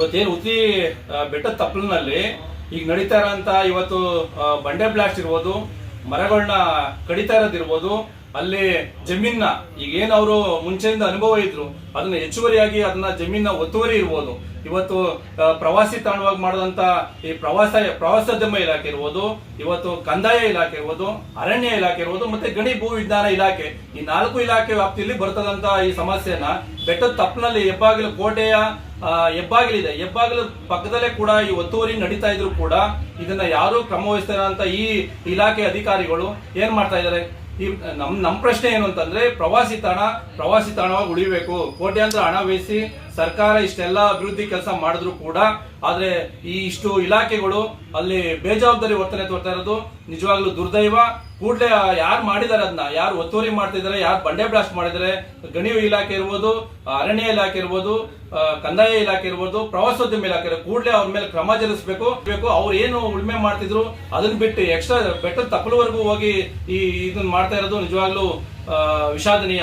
ಇವತ್ತೇನು ಉತ್ತಿ ಬೆಟ್ಟದ ತಪ್ಪಲಿನಲ್ಲಿ ಈಗ ನಡೀತಾ ಇರೋಂಥ ಇವತ್ತು ಬಂಡೆ ಬ್ಲಾಸ್ಟ್ ಇರ್ಬೋದು ಮರಗಳನ್ನ ಕಡಿತಾ ಇರೋದಿರ್ಬೋದು ಅಲ್ಲಿ ಜಮೀನ್ನ ಈಗ ಏನು ಅವರು ಮುಂಚೆಯಿಂದ ಅನುಭವ ಇದ್ರು, ಅದನ್ನ ಹೆಚ್ಚುವರಿಯಾಗಿ ಅದನ್ನ ಜಮೀನ ಒತ್ತುವರಿ ಇರ್ಬೋದು. ಇವತ್ತು ಪ್ರವಾಸಿ ತಾಣವಾಗಿ ಮಾಡಿದಂತ ಈ ಪ್ರವಾಸ, ಪ್ರವಾಸೋದ್ಯಮ ಇಲಾಖೆ ಇರ್ಬೋದು, ಇವತ್ತು ಕಂದಾಯ ಇಲಾಖೆ ಇರ್ಬೋದು, ಅರಣ್ಯ ಇಲಾಖೆ ಇರ್ಬೋದು, ಮತ್ತೆ ಗಣಿ ಭೂ ವಿಜ್ಞಾನ ಇಲಾಖೆ, ಈ ನಾಲ್ಕು ಇಲಾಖೆ ವ್ಯಾಪ್ತಿಯಲ್ಲಿ ಬರ್ತದಂತ ಈ ಸಮಸ್ಯೆನ ಬೆಟ್ಟದ ತಪ್ಪನಲ್ಲಿ ಹೆಬ್ಬಾಗಿಲು ಕೋಟೆಯ ಹೆಬ್ಬಾಗಿಲಿದೆ. ಹೆಬ್ಬಾಗಿಲು ಪಕ್ಕದಲ್ಲೇ ಕೂಡ ಈ ಒತ್ತುವರಿ ನಡೀತಾ ಇದ್ರು ಕೂಡ ಇದನ್ನ ಯಾರು ಕ್ರಮ ವಹಿಸ್ತಾರೆ ಅಂತ ಈ ಇಲಾಖೆ ಅಧಿಕಾರಿಗಳು ಏನ್ ಮಾಡ್ತಾ ಇದ್ದಾರೆ? ಈ, ನಮ್ ನಮ್ ಪ್ರಶ್ನೆ ಏನು ಅಂತಂದ್ರೆ, ಪ್ರವಾಸಿ ತಾಣ, ಪ್ರವಾಸಿ ತಾಣವಾಗಿ ಉಳಿಬೇಕು. ಕೋಟ್ಯಾಂತರ ಹಣ ವಹಿಸಿ ಸರ್ಕಾರ ಇಷ್ಟೆಲ್ಲ ಅಭಿವೃದ್ಧಿ ಕೆಲಸ ಮಾಡಿದ್ರು ಕೂಡ ಆದ್ರೆ ಈ ಇಷ್ಟು ಇಲಾಖೆಗಳು ಅಲ್ಲಿ ಬೇಜವಾಬ್ದಾರಿ ವರ್ತನೆ ತೋರ್ತಾ ಇರೋದು, ನಿಜವಾಗ್ಲೂ ದುರ್ದೈವ. ಕೂಡಲೇ ಯಾರು ಮಾಡಿದಾರೆ ಅದನ್ನ ಯಾರು ಒತ್ತುವರಿ ಮಾಡ್ತಿದ್ದಾರೆ ಯಾರು ಬಂಡೆ ಬ್ಲಾಸ್ಟ್ ಮಾಡಿದರೆ? ಗಣಿ ಇಲಾಖೆ ಇರ್ಬೋದು ಅರಣ್ಯ ಇಲಾಖೆ ಇರ್ಬೋದು ಕಂದಾಯ ಇಲಾಖೆ ಇರ್ಬೋದು, ಪ್ರವಾಸೋದ್ಯಮ ಇಲಾಖೆ ಕೂಡಲೇ ಅವ್ರ ಮೇಲೆ ಕ್ರಮ ಜರುಗಿಸಬೇಕು. ಬೇಕು, ಅವ್ರು ಏನು ಉಳ್ಮೆ ಮಾಡ್ತಿದ್ರು ಅದನ್ನ ಬಿಟ್ಟು ಎಕ್ಸ್ಟ್ರಾ ಬೆಟ್ಟದ ತಪ್ಪಲವರೆಗೂ ಹೋಗಿ ಈ ಇದನ್ನ ಮಾಡ್ತಾ ಇರೋದು ನಿಜವಾಗ್ಲೂ ವಿಷಾದನೀಯ.